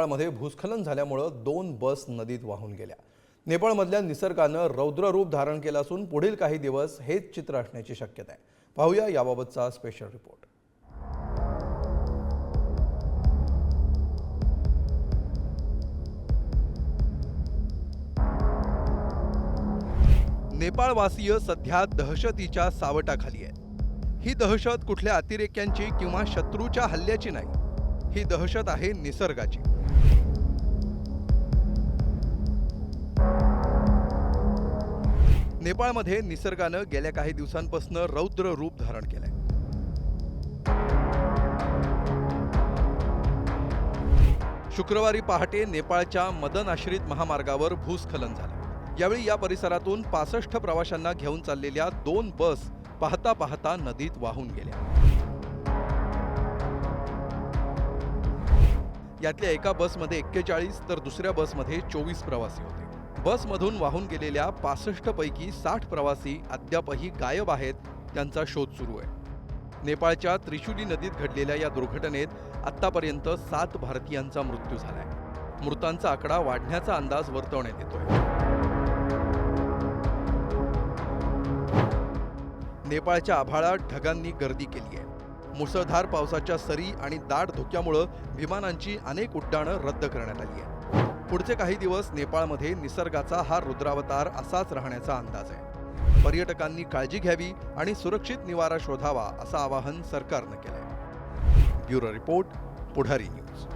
नेपाळमध्ये भूस्खलन झाल्यामुळं दोन बस नदीत वाहून गेल्या. नेपाळमधल्या निसर्गानं रौद्र रूप धारण केलं असून पुढील काही दिवस हेच चित्र असण्याची शक्यता आहे. पाहूया याबाबतचा स्पेशल रिपोर्ट नेपाळवासीय सध्या दहशतीच्या सावटाखाली आहेत. ही दहशत कुठल्या अतिरेक्यांची किंवा शत्रूच्या हल्ल्याची नाही. ही दहशत आहे निसर्गाची. नेपाळमध्ये निसर्गानं गेल्या काही दिवसांपासून रौद्र रूप धारण केलंय. शुक्रवारी पहाटे नेपाळच्या मदन आश्रित महामार्गावर भूस्खलन झालं. यावेळी या परिसरातून पासष्ट प्रवाशांना घेऊन चाललेल्या दोन बस पाहता पाहता नदीत वाहून गेल्या. यातल्या एका बसमध्ये एक्केचाळीस तर दुसऱ्या बसमध्ये चोवीस प्रवासी होते. बसमधून वाहून गेलेल्या पासष्ट पैकी साठ प्रवासी अद्यापही गायब आहेत त्यांचा शोध सुरू आहे. नेपाळच्या त्रिशुली नदीत घडलेल्या या दुर्घटनेत आत्तापर्यंत सात भारतीयांचा मृत्यू झालाय. मृतांचा आकडा वाढण्याचा अंदाज वर्तवण्यात येतोय. नेपाळच्या आभाळात ढगांनी गर्दी केली आहे. मुसळधार पावसाच्या सरी आणि दाट धुक्यामुळं विमानांची अनेक उड्डाणं रद्द करण्यात आली आहे पुढचे काही दिवस नेपाळमध्ये निसर्गाचा हा रुद्रावतार असाच राहण्याचा अंदाज आहे. पर्यटकांनी काळजी घ्यावी आणि सुरक्षित निवारा शोधावा असं आवाहन सरकारनं केलंय. Bureau report Pudhari news.